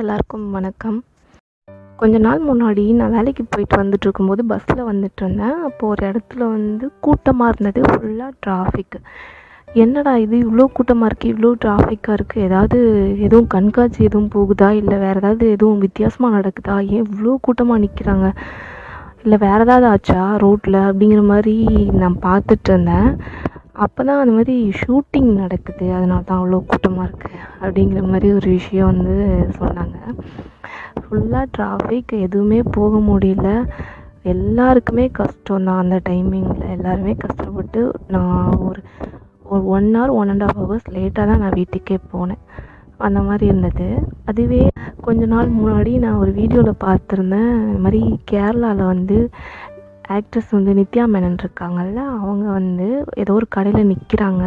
எல்லாருக்கும் வணக்கம். கொஞ்ச நாள் முன்னாடி நான் வேலைக்கு போயிட்டு வந்துட்டு இருக்கும்போது பஸ்ஸில் வந்துட்டு இருந்தேன் அப்போது ஒரு இடத்துல வந்து கூட்டமாக இருந்தது. ஃபுல்லாக டிராஃபிக் என்னடா இது? இவ்வளோ கூட்டமாக இருக்குது இவ்வளோ டிராஃபிக்காக இருக்குது ஏதாவது எதுவும் கண்காட்சி எதுவும் போகுதா? இல்லை வேறு ஏதாவது எதுவும் வித்தியாசமாக நடக்குதா? ஏன் இவ்வளோ கூட்டமாக நிற்கிறாங்க இல்லை வேறு ஏதாவது ஆச்சா? ரோட்டில் அப்படிங்கிற மாதிரி நான் பார்த்துட்டு இருந்தேன் அப்போ தான் அந்த மாதிரி ஷூட்டிங் நடக்குது. அதனால தான் அவ்வளோ கூட்டமாக இருக்குது அப்படிங்கிற மாதிரி ஒரு விஷயம் வந்து சொன்னாங்க. ஃபுல்லாக டிராஃபிக் எதுவுமே போக முடியல. எல்லாருக்குமே கஷ்டம் தான் அந்த டைமிங்கில் எல்லாருமே கஷ்டப்பட்டு நான் ஒரு ஒரு one hour one and half hours லேட்டாக தான் நான் வீட்டுக்கே போனேன். அந்த மாதிரி இருந்தது. அதுவே கொஞ்ச நாள் முன்னாடி நான் ஒரு வீடியோவில் பார்த்துருந்தேன். இந்த மாதிரி கேரளாவில் வந்து ஆக்ட்ரஸ் வந்து நித்யா மேனன் இருக்காங்கல்ல அவங்க வந்து ஏதோ ஒரு கடையில் நிற்கிறாங்க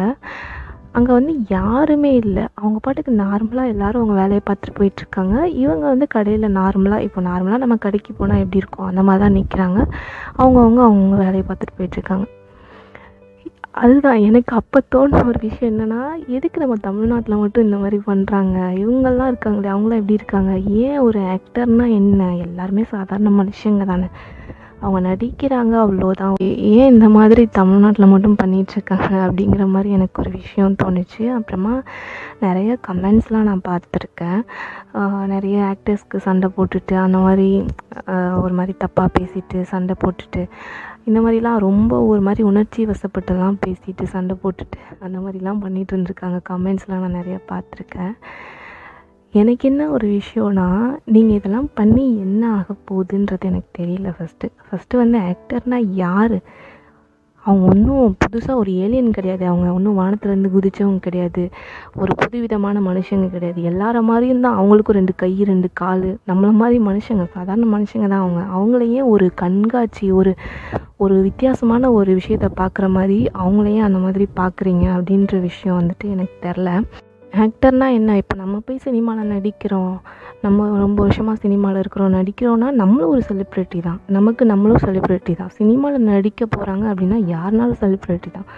அங்கே வந்து யாருமே இல்லை. அவங்க பாட்டுக்கு நார்மலாக எல்லாரும் அவங்க வேலையை பார்த்துட்டு போயிட்டுருக்காங்க இவங்க வந்து கடையில் நார்மலாக இப்போ நார்மலாக நம்ம கடைக்கு போனால் எப்படி இருக்கும்? அந்த மாதிரி தான் நிற்கிறாங்க அவங்கவுங்க அவங்க வேலையை பார்த்துட்டு போயிட்டுருக்காங்க அதுதான் எனக்கு அப்போ தோணுன ஒரு விஷயம் என்னென்னா எதுக்கு நம்ம தமிழ்நாட்டில் மட்டும் இந்த மாதிரி பண்ணுறாங்க இவங்கெல்லாம் இருக்காங்களே அவங்களாம் எப்படி இருக்காங்க? ஏன் ஒரு ஆக்டர்னால் என்ன? எல்லாருமே சாதாரண மனுஷங்க தானே. அவங்க நடிக்கிறாங்க அவ்வளோதான் ஏன் இந்த மாதிரி தமிழ்நாட்டில் மட்டும் பண்ணிகிட்ருக்காங்க அப்படிங்கிற மாதிரி எனக்கு ஒரு விஷயம் தோணுச்சு. அப்புறமா நிறைய கமெண்ட்ஸ்லாம் நான் பார்த்துருக்கேன். நிறைய ஆக்டர்ஸ்க்கு சண்டை போட்டுட்டு அந்த மாதிரி ஒரு மாதிரி தப்பாக பேசிட்டு சண்டை போட்டுட்டு இந்த மாதிரிலாம் ரொம்ப ஒரு மாதிரி உணர்ச்சி வசப்பட்டுலாம் பேசிட்டு சண்டை போட்டுட்டு அந்த மாதிரிலாம் பண்ணிகிட்டு இருந்திருக்காங்க. கமெண்ட்ஸ்லாம் நான் நிறைய பார்த்துருக்கேன். எனக்கு என்ன ஒரு விஷயம்னா நீங்கள் இதெல்லாம் பண்ணி என்ன ஆக போகுதுன்றது எனக்கு தெரியல ஃபஸ்ட்டு ஃபஸ்ட்டு வந்து ஆக்டர்னால் யார்? அவங்க ஒன்றும் புதுசாக ஒரு ஏலியன் கிடையாது. அவங்க ஒன்றும் வானத்துலேருந்து குதித்தவங்க கிடையாது. ஒரு புதுவிதமான மனுஷங்க கிடையாது. எல்லார மாதிரியும் தான் அவங்களுக்கும் ரெண்டு கை ரெண்டு கால். நம்மள மாதிரி மனுஷங்க சாதாரண மனுஷங்க தான் அவங்க. அவங்களையே ஒரு கண்காட்சி ஒரு ஒரு வித்தியாசமான ஒரு விஷயத்த பார்க்குற மாதிரி அவங்களையும் அந்த மாதிரி பார்க்குறீங்க அப்படின்ற விஷயம் வந்துட்டு எனக்கு தெரில. ஆக்டர்னால் என்ன? இப்போ நம்ம போய் சினிமாவில் நடிக்கிறோம். நம்ம ரொம்ப வருஷமாக சினிமாவில் இருக்கிறோம். நடிக்கிறோன்னா நம்மளும் ஒரு செலிப்ரிட்டி தான். நமக்கு நம்மளும் செலிப்ரிட்டி தான். சினிமாவில் நடிக்க போகிறாங்க அப்படின்னா யாருனாலும் செலிப்ரிட்டி தான்.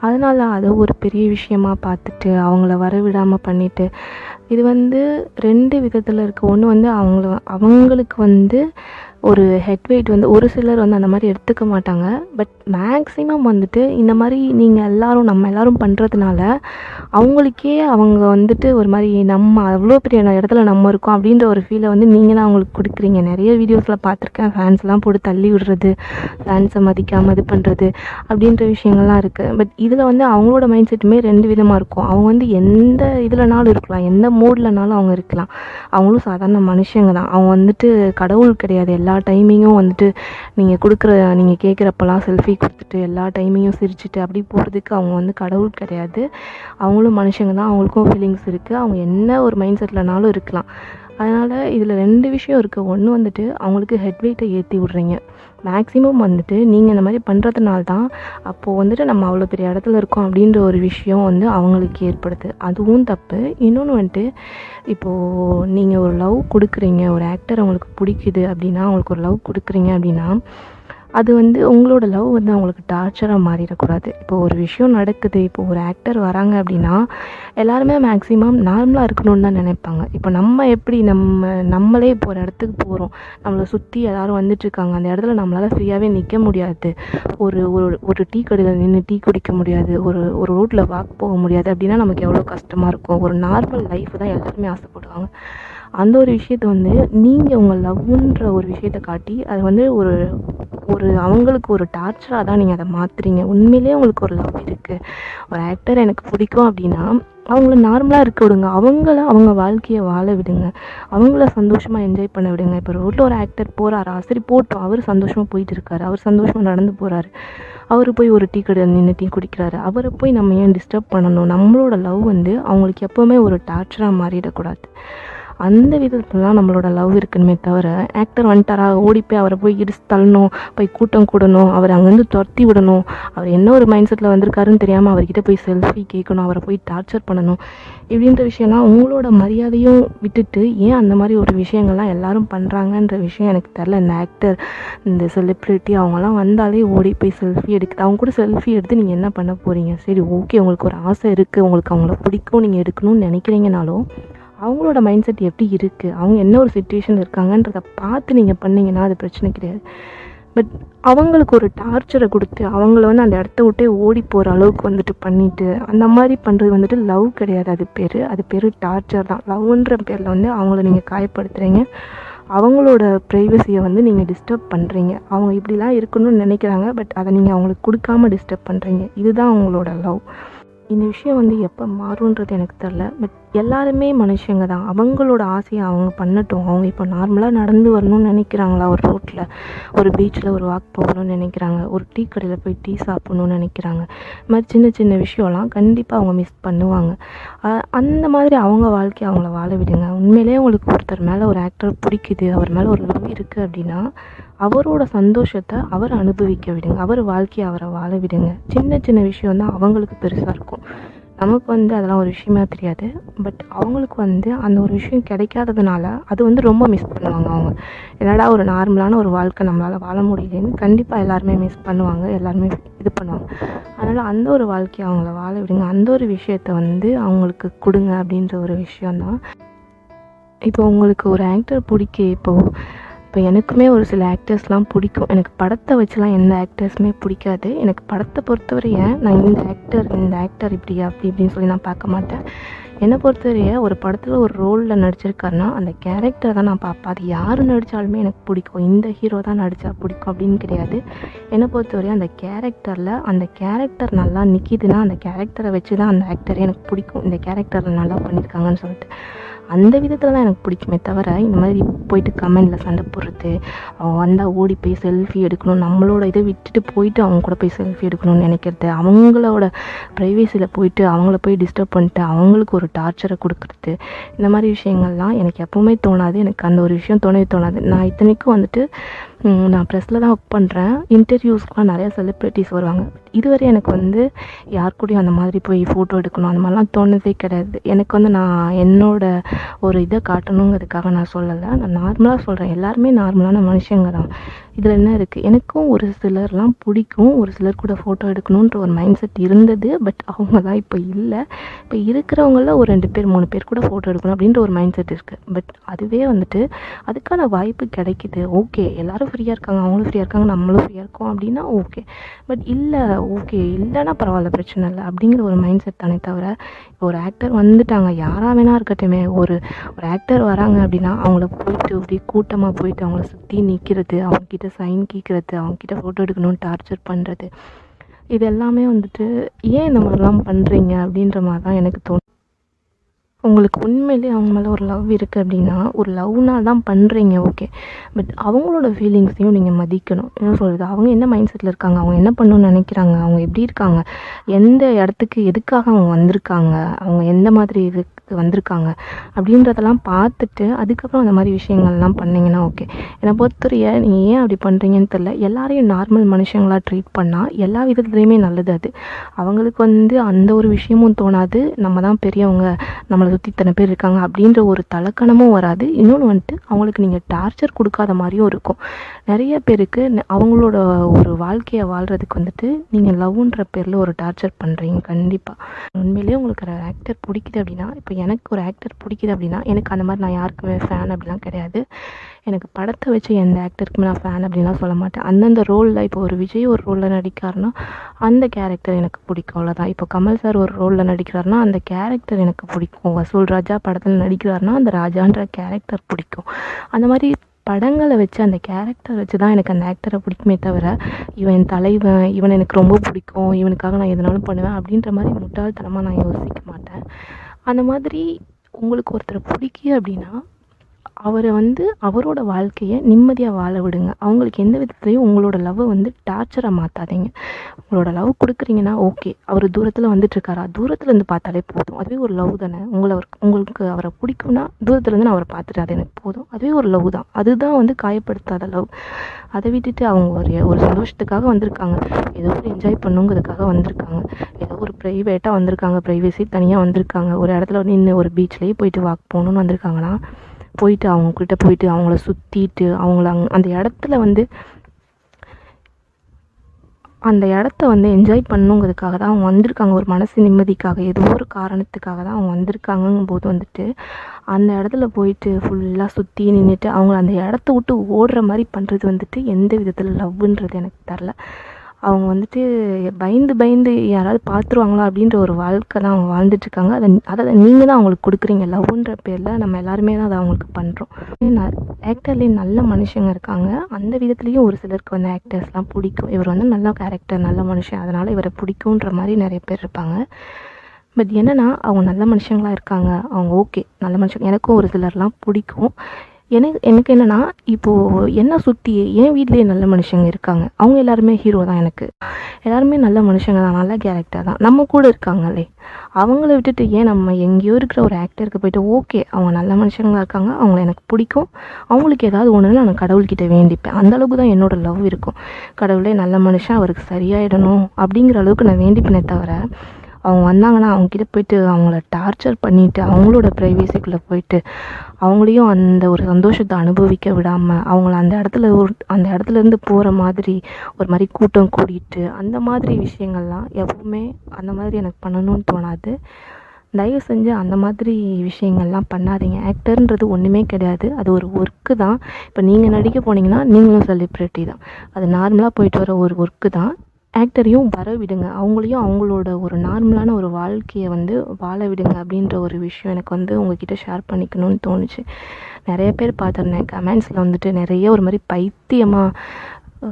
அதனால் அதை ஒரு பெரிய விஷயமா பார்த்துட்டு அவங்கள வரவிடாமல் பண்ணிவிட்டு இது வந்து ரெண்டு விதத்தில் இருக்குது ஒன்று வந்து அவங்கள அவங்களுக்கு வந்து ஒரு ஹெட் வெயிட் வந்து ஒரு சிலர் வந்து அந்த மாதிரி எடுத்துக்க மாட்டாங்க. பட் மேக்ஸிமம் வந்துட்டு இந்த மாதிரி நீங்கள் எல்லோரும் நம்ம எல்லோரும் பண்ணுறதுனால அவங்களுக்கே அவங்க வந்துட்டு ஒரு மாதிரி நம்ம அவ்வளோ பெரிய இடத்துல நம்ம இருக்கோம் அப்படின்ற ஒரு ஃபீலை வந்து நீங்களாம் அவங்களுக்கு கொடுக்குறீங்க. நிறைய வீடியோஸில் பார்த்துருக்கேன். ஃபேன்ஸ்லாம் போட்டு தள்ளி விடுறது ஃபேன்ஸை மதிக்காமல் இது பண்ணுறது அப்படின்ற விஷயங்கள்லாம் இருக்குது பட் இதில் வந்து அவங்களோட மைண்ட் செட்டுமே ரெண்டு விதமாக இருக்கும். அவங்க வந்து எந்த இதுலனாலும் இருக்கலாம் எந்த மூட்லனாலும் அவங்க இருக்கலாம். அவங்களும் சாதாரண மனுஷங்க தான். அவங்க வந்துட்டு கடவுள் கிடையாது. எல்லா எல்லா டைமிங்கும் வந்துட்டு நீங்கள் கொடுக்குற நீங்கள் கேட்குறப்பெல்லாம் செல்ஃபி கொடுத்துட்டு எல்லா டைமிங்கும் சிரிச்சுட்டு அப்படி போகிறதுக்கு அவங்க வந்து கடவுள் கிடையாது. அவங்களும் மனுஷங்க தான். அவங்களுக்கும் ஃபீலிங்ஸ் இருக்குது அவங்க என்ன ஒரு மைண்ட் செட்லனாலும் இருக்கலாம். அதனால் இதில் ரெண்டு விஷயம் இருக்குது ஒன்று வந்துட்டு அவங்களுக்கு ஹெட் வெயிட்டை ஏற்றி விட்றீங்க. மேக்ஸிமம் வந்துட்டு நீங்கள் இந்த மாதிரி பண்ணுறதுனால தான் அப்போது வந்துட்டு நம்ம அவ்வளோ பெரிய இடத்துல இருக்கோம் அப்படின்ற ஒரு விஷயம் வந்து அவங்களுக்கு ஏற்படுது. அதுவும் தப்பு. இன்னொன்று வந்துட்டு இப்போது நீங்கள் ஒரு லவ் கொடுக்குறீங்க. ஒரு ஆக்டர் அவங்களுக்கு பிடிக்குது அப்படின்னா அவங்களுக்கு ஒரு லவ் கொடுக்குறீங்க அப்படின்னா அது வந்து உங்களோட லவ் வந்து அவங்களுக்கு டார்ச்சராக மாறிடக்கூடாது. இப்போ ஒரு விஷயம் நடக்குது இப்போ ஒரு ஆக்டர் வராங்க அப்படின்னா எல்லாருமே மேக்ஸிமம் நார்மலாக இருக்கணும்னு தான் நினைப்பாங்க. இப்போ நம்ம எப்படி நம்ம நம்மளே இப்போ ஒரு இடத்துக்கு போகிறோம் நம்மளை சுற்றி எல்லோரும் வந்துட்டுருக்காங்க. அந்த இடத்துல நம்மளால் ஃப்ரீயாகவே நிற்க முடியாது. ஒரு ஒரு ஒரு டீ கடையில் நின்று டீ குடிக்க முடியாது. ஒரு ஒரு ரோட்டில் வாக் போக முடியாது. அப்படின்னா நமக்கு எவ்வளோ கஷ்டமாக இருக்கும். ஒரு நார்மல் லைஃப் தான் எல்லாருமே ஆசைப்படுவாங்க. அந்த ஒரு விஷயத்த வந்து நீங்கள் உங்கள் லவ்ன்ற ஒரு விஷயத்த காட்டி அதை வந்து ஒரு ஒரு அவங்களுக்கு ஒரு டார்ச்சராக தான் நீங்கள் அதை மாற்றுறீங்க உண்மையிலேயே உங்களுக்கு ஒரு லவ் இருக்குது ஒரு ஆக்டர் எனக்கு பிடிக்கும் அப்படின்னா அவங்கள நார்மலாக இருக்க விடுங்க. அவங்கள அவங்க வாழ்க்கையை வாழ விடுங்க. அவங்கள சந்தோஷமாக என்ஜாய் பண்ண விடுங்க. இப்போ ரோட்டில் ஒரு ஆக்டர் போகிறாரா சரி போட்டோம். அவர் சந்தோஷமாக போயிட்டு இருக்காரு. அவர் சந்தோஷமாக நடந்து போகிறாரு அவர் போய் ஒரு டீ கடை நின்று டீ குடிக்கிறாரு. அவரை போய் நம்ம ஏன் டிஸ்டர்ப் பண்ணணும்? நம்மளோட லவ் வந்து அவங்களுக்கு எப்போவுமே ஒரு டார்ச்சராக மாறிடக்கூடாது. அந்த விதத்தில் தான் நம்மளோட லவ் இருக்கணுமே தவிர ஆக்டர் வந்துட்டாரா ஓடி போய் அவரை போய் இடிச்சு தள்ளணும் போய் கூட்டம் கூடணும் அவர் அங்கேருந்து துரத்தி விடணும் அவர் என்ன ஒரு மைண்ட் செட்டில் வந்திருக்காருன்னு தெரியாமல் அவர்கிட்ட போய் செல்ஃபி கேட்கணும் அவரை போய் டார்ச்சர் பண்ணணும் இப்படின்ற விஷயம்லாம் உங்களோட மரியாதையும் விட்டுட்டு ஏன் அந்த மாதிரி ஒரு விஷயங்கள்லாம் எல்லாரும் பண்ணுறாங்கன்ற விஷயம் எனக்கு தெரில இந்த ஆக்டர் இந்த செலிப்ரிட்டி அவங்களாம் வந்தாலே ஓடி போய் செல்ஃபி எடுக்குது அவங்க கூட செல்ஃபி எடுத்து நீங்கள் என்ன பண்ண போகிறீங்க சரி ஓகே உங்களுக்கு ஒரு ஆசை இருக்குது உங்களுக்கு அவங்கள பிடிக்கும் நீங்கள் எடுக்கணும்னு நினைக்கிறீங்கனாலும் அவங்களோட மைண்ட் செட் எப்படி இருக்குது அவங்க என்ன ஒரு சுச்சுவேஷன் இருக்காங்கன்றத பார்த்து நீங்கள் பண்ணிங்கன்னா அது பிரச்சனை கிடையாது. பட் அவங்களுக்கு ஒரு டார்ச்சரை கொடுத்து அவங்கள வந்து அந்த இடத்த விட்டே ஓடி போகிற அளவுக்கு வந்துட்டு பண்ணிட்டு அந்த மாதிரி பண்ணுறது வந்துட்டு லவ் கிடையாது. அது பேர் அது பேர் டார்ச்சர் தான். லவ்ன்ற பேரில் வந்து அவங்கள நீங்கள் காயப்படுத்துகிறீங்க அவங்களோட ப்ரைவசியை வந்து நீங்கள் டிஸ்டர்ப் பண்ணுறீங்க அவங்க இப்படிலாம் இருக்கணும்னு நினைக்கிறாங்க பட் அதை நீங்கள் அவங்களுக்கு கொடுக்காம டிஸ்டர்ப் பண்ணுறீங்க இதுதான் அவங்களோட லவ் இந்த விஷயம் வந்து எப்போ மாறுன்றது எனக்கு தெரில பட் எல்லாருமே மனுஷங்க தான். அவங்களோட ஆசையை அவங்க பண்ணட்டும். அவங்க இப்போ நார்மலாக நடந்து வரணும்னு நினைக்கிறாங்களா? ஒரு ரோட்டில் ஒரு பீச்சில் ஒரு வாக் போகணும்னு நினைக்கிறாங்க. ஒரு டீ கடையில் போய் டீ சாப்பிட்ணுன்னு நினைக்கிறாங்க. இது மாதிரி சின்ன சின்ன விஷயம்லாம் கண்டிப்பாக அவங்க மிஸ் பண்ணுவாங்க. அந்த மாதிரி அவங்க வாழ்க்கையை அவங்கள வாழ விடுங்க. உண்மையிலேயே உங்களுக்கு ஒருத்தர் மேலே ஒரு ஆக்டர் பிடிக்குது அவர் மேலே ஒரு லவ் இருக்குது அப்படின்னா அவரோட சந்தோஷத்தை அவர் அனுபவிக்க விடுங்க. அவர் வாழ்க்கையை அவரை வாழ விடுங்க. சின்ன சின்ன விஷயம் தான் அவங்களுக்கு பெருசாக இருக்கும். நமக்கு வந்து அதெல்லாம் ஒரு விஷயமா தெரியாது. பட் அவங்களுக்கு வந்து அந்த ஒரு விஷயம் கிடைக்காததுனால அது வந்து ரொம்ப மிஸ் பண்ணுவாங்க அவங்க. என்னடா ஒரு நார்மலான ஒரு வாழ்க்கை நம்மளால் வாழ முடியலன்னு கண்டிப்பாக எல்லாருமே மிஸ் பண்ணுவாங்க எல்லாருமே இது பண்ணுவாங்க. அதனால் அந்த ஒரு வாழ்க்கையை அவங்கள வாழ விடுங்க. அந்த ஒரு விஷயத்த வந்து அவங்களுக்கு கொடுங்க அப்படின்ற ஒரு விஷயந்தான் இப்போ உங்களுக்கு ஒரு ஆக்டர் பிடிக்க இப்போது இப்போ எனக்குமே ஒரு சில ஆக்டர்ஸ்லாம் பிடிக்கும். எனக்கு படத்தை வச்சுலாம் எந்த ஆக்டர்ஸுமே பிடிக்காது. எனக்கு படத்தை பொறுத்தவரைய நான் இந்த ஆக்டர் இந்த ஆக்டர் இப்படியா அப்படி இப்படின்னு சொல்லி நான் பார்க்க மாட்டேன். என்னை பொறுத்தவரைய ஒரு படத்தில் ஒரு ரோலில் நடிச்சிருக்காருன்னா அந்த கேரக்டர் தான் நான் பார்ப்பேன். அது யார் நடித்தாலுமே எனக்கு பிடிக்கும். இந்த ஹீரோ தான் நடித்தா பிடிக்கும் அப்படின்னு கிடையாது. என்னை பொறுத்தவரையும் அந்த கேரக்டரில் அந்த கேரக்டர் நல்லா நிற்கிதுன்னா அந்த கேரக்டரை வச்சு தான் அந்த ஆக்டரே எனக்கு பிடிக்கும். இந்த கேரக்டரில் நல்லா பண்ணியிருக்காங்கன்னு சொல்லிட்டு. அந்த விதத்தில் தான் எனக்கு பிடிக்குமே தவிர இந்த மாதிரி போயிட்டு கமெண்டில் சண்டை போடுறது அவங்க வந்தால் ஓடி போய் செல்ஃபி எடுக்கணும் நம்மளோட இதை விட்டுட்டு போயிட்டு அவங்க கூட போய் செல்ஃபி எடுக்கணும்னு நினைக்கிறது அவங்களோட ப்ரைவேசியில் போயிட்டு அவங்கள போய் டிஸ்டர்ப் பண்ணிட்டு அவங்களுக்கு ஒரு டார்ச்சரை கொடுக்குறது இந்த மாதிரி விஷயங்கள்லாம் எனக்கு எப்பவுமே தோணாது. எனக்கு அந்த ஒரு விஷயம் தோணவே தோணாது. நான் இத்தனைக்கும் வந்துட்டு நான் ப்ரெஸ்ஸில் தான் ஒர்க் பண்ணுறேன் இன்டர்வியூஸ்க்குலாம் நிறையா செலிப்ரிட்டிஸ் வருவாங்க. இதுவரை எனக்கு வந்து யார் கூடயும் அந்த மாதிரி போய் ஃபோட்டோ எடுக்கணும் அந்த மாதிரிலாம் தோணுதே கிடையாது. எனக்கு வந்து நான் என்னோட ஒரு இதை காட்டணுங்கிறதுக்காக நான் சொல்லலை. நான் நார்மலாக சொல்கிறேன் எல்லாருமே நார்மலான மனுஷங்க தான். இதில் என்ன இருக்குது எனக்கும் ஒரு சிலர்லாம் பிடிக்கும். ஒரு சிலர் கூட ஃபோட்டோ எடுக்கணுன்ற ஒரு மைண்ட் செட் இருந்தது பட் அவங்கலாம் இப்போ இல்லை. இப்போ இருக்கிறவங்கள ஒரு ரெண்டு பேர் மூணு பேர் கூட ஃபோட்டோ எடுக்கணும் அப்படின்ற ஒரு மைண்ட் செட் இருக்குது பட் அதுவே வந்துட்டு அதுக்கான வாய்ப்பு கிடைக்குது. ஓகே எல்லாரும் ஃப்ரீயாக இருக்காங்க. அவங்களும் ஃப்ரீயாக இருக்காங்க. நம்மளும் ஃப்ரீயாக இருக்கோம் அப்படின்னா ஓகே பட் இல்லை. ஓகே இல்லைன்னா பரவாயில்ல. பிரச்சனை இல்லை. அப்படிங்கிற ஒரு மைண்ட் செட் தானே தவிர இப்போ ஒரு ஆக்டர் வந்துட்டாங்க. யாராக வேணா இருக்கட்டுமே. ஒரு ஒரு ஒரு ஆக்டர் வராங்க அப்படின்னா அவங்கள போயிட்டு அப்படியே கூட்டமாக போயிட்டு அவங்கள சுற்றி நிற்கிறது அவங்கக்கிட்ட சைன் கேட்குறது அவங்கக்கிட்ட ஃபோட்டோ எடுக்கணும்னு டார்ச்சர் பண்ணுறது இது எல்லாமே வந்துட்டு ஏன் இந்த மாதிரிலாம் பண்ணுறீங்க அப்படின்ற மாதிரி தான் எனக்கு தோணும் உங்களுக்கு உண்மையிலே அவங்க மேலே ஒரு லவ் இருக்குது அப்படின்னா ஒரு லவ்னால் தான் பண்ணுறீங்க ஓகே பட் அவங்களோட ஃபீலிங்ஸையும் நீங்கள் மதிக்கணும். என்ன சொல்கிறது அவங்க என்ன மைண்ட் செட்டில் இருக்காங்க? அவங்க என்ன பண்ணணும்னு நினைக்கிறாங்க? அவங்க எப்படி இருக்காங்க? எந்த இடத்துக்கு எதுக்காக அவங்க வந்திருக்காங்க? அவங்க எந்த மாதிரி இது இதுக்கு வந்திருக்காங்க. அப்படின்றதெல்லாம் பார்த்துட்டு அதுக்கப்புறம் அந்த மாதிரி விஷயங்கள்லாம் பண்ணிங்கன்னா ஓகே என்னை பொறுத்தவரைய நீங்கள் ஏன் அப்படி பண்ணுறீங்கன்னு தெரில எல்லாரையும் நார்மல் மனுஷங்களாக ட்ரீட் பண்ணால் எல்லா விதத்துலேயுமே நல்லது அது. அவங்களுக்கு வந்து அந்த ஒரு விஷயமும் தோணாது. நம்ம தான் பெரியவங்க. நம்மளை சுற்றி இத்தனை பேர் இருக்காங்க அப்படின்ற ஒரு தலக்கணமும் வராது. இன்னொன்று வந்துட்டு அவங்களுக்கு நீங்கள் டார்ச்சர் கொடுக்காத மாதிரியும் இருக்கும். நிறைய பேருக்கு அவங்களோட ஒரு வாழ்க்கையை வாழ்கிறதுக்கு வந்துட்டு நீங்கள் லவ்ன்ற பேரில் ஒரு டார்ச்சர் பண்ணுறீங்க கண்டிப்பாக உண்மையிலேயே உங்களுக்கு ஒரு ஆக்டர் பிடிக்குது அப்படின்னா இப்போ எனக்கு ஒரு ஆக்டர் பிடிக்குது அப்படின்னா எனக்கு அந்த மாதிரி நான் யாருக்குமே ஃபேன் அப்படிலாம் கிடையாது. எனக்கு படத்தை வச்சு எந்த ஆக்டருக்குமே நான் ஃபேன் அப்படின்லாம் சொல்ல மாட்டேன். அந்தந்த ரோலில் இப்போ ஒரு விஜய் ஒரு ரோலில் நடிக்காருன்னா அந்த கேரக்டர் எனக்கு பிடிக்கும். அவ்வளோதான் இப்போ கமல் சார் ஒரு ரோலில் நடிக்கிறாருன்னா அந்த கேரக்டர் எனக்கு பிடிக்கும். வசூல் ராஜா படத்தில் நடிக்கிறாருன்னா அந்த ராஜான்ற கேரக்டர் பிடிக்கும். அந்த மாதிரி படங்களை வச்சு அந்த கேரக்டர் வச்சு தான் எனக்கு அந்த ஆக்டரை பிடிக்குமே தவிர இவன் என் தலைவன் இவன் எனக்கு ரொம்ப பிடிக்கும் இவனுக்காக நான் எதுனாலும் பண்ணுவேன் அப்படின்ற மாதிரி முட்டாள்தனமாக நான் யோசிக்க மாட்டேன். அந்த மாதிரி உங்களுக்கு ஒருத்தரை பிடிக்கு அப்படின்னா அவரை வந்து அவரோட வாழ்க்கையை நிம்மதியாக வாழ விடுங்க. அவங்களுக்கு எந்த விதத்துலையும் உங்களோட லவ்வை வந்து டார்ச்சராக மாற்றாதீங்க உங்களோட லவ் கொடுக்குறீங்கன்னா ஓகே அவர் தூரத்தில் வந்துட்டுருக்காரா. தூரத்தில் இருந்து பார்த்தாலே போதும். அதுவே ஒரு லவ் தானே. உங்களை அவர் உங்களுக்கு அவரை பிடிக்கும்னா தூரத்துலேருந்து நான் அவரை பார்த்துட்டு அது எனக்கு போதும். அதுவே ஒரு லவ் தான். அதுதான் வந்து காயப்படுத்தாத லவ் அதை விட்டுட்டு அவங்க ஒரு ஒரு சந்தோஷத்துக்காக வந்திருக்காங்க. ஏதோ ஒரு என்ஜாய் பண்ணுங்கிறதுக்காக வந்திருக்காங்க. ஏதோ ஒரு ப்ரைவேட்டாக வந்திருக்காங்க. ப்ரைவேசி தனியாக வந்திருக்காங்க. ஒரு இடத்துல நின்று ஒரு பீச்லேயே போயிட்டு வாக் போகணுன்னு வந்திருக்காங்கன்னா போயிட்டு அவங்கக்கிட்ட போயிட்டு அவங்கள சுற்றிட்டு அவங்கள அங் அந்த இடத்துல வந்து அந்த இடத்த வந்து என்ஜாய் பண்ணணுங்கிறதுக்காக தான் அவங்க வந்திருக்காங்க. ஒரு மனசு நிம்மதிக்காக ஏதோ ஒரு காரணத்துக்காக தான் அவங்க வந்திருக்காங்கங்கும் போது வந்துட்டு அந்த இடத்துல போயிட்டு ஃபுல்லாக சுற்றி நின்றுட்டு அவங்க அந்த இடத்த விட்டு ஓடுற மாதிரி பண்ணுறது வந்துட்டு எந்த விதத்தில் லவ்வுன்றது எனக்கு தெரில. அவங்க வந்துட்டு பயந்து பயந்து யாராவது பார்த்துருவாங்களா அப்படின்ற ஒரு வாழ்க்கை தான் அவங்க வாழ்ந்துட்டுருக்காங்க. அதை அதை நீங்கள் தான் அவங்களுக்கு கொடுக்குறீங்க. லவ்ன்ற பேரில் நம்ம எல்லாருமே தான் அதை அவங்களுக்கு பண்ணுறோம் ஆக்டர்லேயும் நல்ல மனுஷங்க இருக்காங்க. அந்த விதத்துலேயும் ஒரு சிலருக்கு வந்து ஆக்டர்ஸ்லாம் பிடிக்கும். இவர் வந்து நல்ல கேரக்டர் நல்ல மனுஷன். அதனால் இவரை பிடிக்குன்ற மாதிரி நிறைய பேர் இருப்பாங்க. பட் என்னென்னா அவங்க நல்ல மனுஷங்களாக இருக்காங்க. அவங்க ஓகே நல்ல மனுஷங்க. எனக்கும் ஒரு சிலர்லாம் பிடிக்கும். எனக்கு எனக்கு என்னென்னா இப்போது என்னை சுற்றி என் வீட்லேயே நல்ல மனுஷங்க இருக்காங்க. அவங்க எல்லாருமே ஹீரோ தான் எனக்கு. எல்லாருமே நல்ல மனுஷங்க தான் நல்ல கேரக்டர் தான். நம்ம கூட இருக்காங்களே அவங்கள விட்டுட்டு ஏன் நம்ம எங்கேயோ இருக்கிற ஒரு ஆக்டருக்கு போயிட்டு ஓகே அவங்க நல்ல மனுஷங்களாக இருக்காங்க அவங்கள எனக்கு பிடிக்கும். அவங்களுக்கு ஏதாவது ஒன்றுன்னு நான் கடவுள்கிட்ட வேண்டிப்பேன். அந்தளவுக்கு தான் என்னோடய லவ் இருக்கும். கடவுளே நல்ல மனுஷன் அவருக்கு சரியாயிடணும் அப்படிங்கிற அளவுக்கு நான் வேண்டிப்பேனே தவிர அவங்க வந்தாங்கன்னா அவங்கக்கிட்ட போயிட்டு அவங்கள டார்ச்சர் பண்ணிவிட்டு அவங்களோட ப்ரைவேசிக்குள்ளே போயிட்டு அவங்களையும் அந்த ஒரு சந்தோஷத்தை அனுபவிக்க விடாமல் அவங்கள அந்த இடத்துல ஒரு அந்த இடத்துலேருந்து போகிற மாதிரி ஒரு மாதிரி கூட்டம் கூடிட்டு அந்த மாதிரி விஷயங்கள்லாம் எப்பவுமே அந்த மாதிரி எனக்கு பண்ணணும்னு தோணாது. தயவு செஞ்சு அந்த மாதிரி விஷயங்கள்லாம் பண்ணாதீங்க. ஆக்டர்ன்றது ஒன்றுமே கிடையாது. அது ஒரு ஒர்க்கு தான். இப்போ நீங்கள் நடிக்க போனீங்கன்னா நீங்களும் செலிப்ரிட்டி தான். அது நார்மலாக போயிட்டு வர ஒரு ஒர்க்கு தான். ஆக்டரையும் வர விடுங்க. அவங்களையும் அவங்களோட ஒரு நார்மலான ஒரு வாழ்க்கையை வந்து வாழ விடுங்க அப்படின்ற ஒரு விஷயம் எனக்கு வந்து உங்ககிட்ட ஷேர் பண்ணிக்கணும்னு தோணுச்சு. நிறைய பேர் பார்த்துருந்தேன். கமெண்ட்ஸில் வந்துட்டு நிறைய ஒரு மாதிரி பைத்தியமாக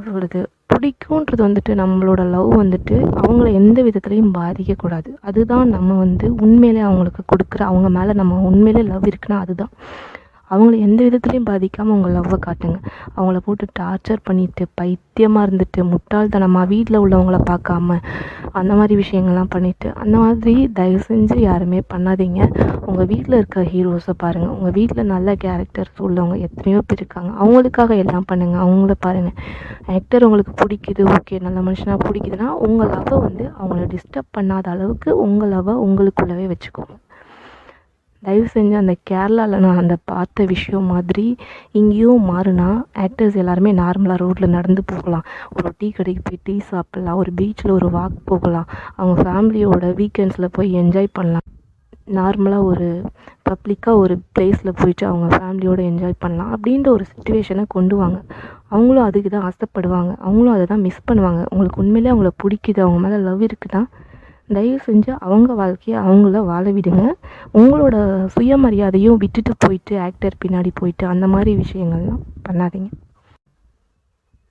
சொல்கிறது பிடிக்குன்றது வந்துட்டு நம்மளோட லவ் வந்துட்டு அவங்கள எந்த விதத்துலையும் பாதிக்கக்கூடாது. அதுதான் நம்ம வந்து உண்மையிலே அவங்களுக்கு கொடுக்குற அவங்க மேலே நம்ம உண்மையிலே லவ் இருக்குன்னா அதுதான். அவங்கள எந்த விதத்துலேயும் பாதிக்காமல் உங்கள் லவ்வை காட்டுங்க. அவங்கள போட்டு டார்ச்சர் பண்ணிவிட்டு பைத்தியமாக இருந்துட்டு முட்டாள்தனமாக வீட்டில் உள்ளவங்கள பார்க்காம அந்த மாதிரி விஷயங்கள்லாம் பண்ணிவிட்டு அந்த மாதிரி தயவு செஞ்சு யாருமே பண்ணாதீங்க. உங்கள் வீட்டில் இருக்க ஹீரோஸை பாருங்கள் உங்கள் வீட்டில் நல்ல கேரக்டர்ஸ் உள்ளவங்க எத்தனையோ பேர் இருக்காங்க. அவங்களுக்காக எல்லாம் பண்ணுங்கள் அவங்கள பாருங்கள் ஆக்டர் உங்களுக்கு பிடிக்குது ஓகே நல்ல மனுஷனாக பிடிக்குதுன்னா உங்கள் லவ்வை வந்து அவங்கள டிஸ்டர்ப் பண்ணாத அளவுக்கு உங்கள் லவ்வை உங்களுக்குள்ளவே வச்சுக்கோங்க. தயவு செஞ்சு அந்த கேரளாவில் நான் அந்த பார்த்த விஷயம் மாதிரி இங்கேயும் மாறினா ஆக்டர்ஸ் எல்லாருமே நார்மலாக ரோட்டில் நடந்து போகலாம். ஒரு டீ கடைக்கு போய் டீ சாப்பிட்லாம் ஒரு பீச்சில் ஒரு வாக் போகலாம். அவங்க ஃபேமிலியோட வீக்கெண்ட்ஸில் போய் என்ஜாய் பண்ணலாம். நார்மலாக ஒரு பப்ளிக்காக ஒரு ப்ளேஸில் போயிட்டு அவங்க ஃபேமிலியோடு என்ஜாய் பண்ணலாம். அப்படின்ற ஒரு சுச்சுவேஷனை கொண்டு வாங்க. அவங்களும் அதுக்கு தான் ஆசைப்படுவாங்க. அவங்களும் அதை தான் மிஸ் பண்ணுவாங்க. உங்களுக்கு உண்மையிலே அவங்கள பிடிக்குது. அவங்க மேலே லவ் இருக்குதான் தயவு செஞ்சு அவங்க வாழ்க்கையை அவங்கள வாழ விடுங்க. உங்களோட சுயமரியாதையும் விட்டுட்டு போயிட்டு ஆக்டர் பின்னாடி போயிட்டு அந்த மாதிரி விஷயங்கள்லாம் பண்ணாதீங்க.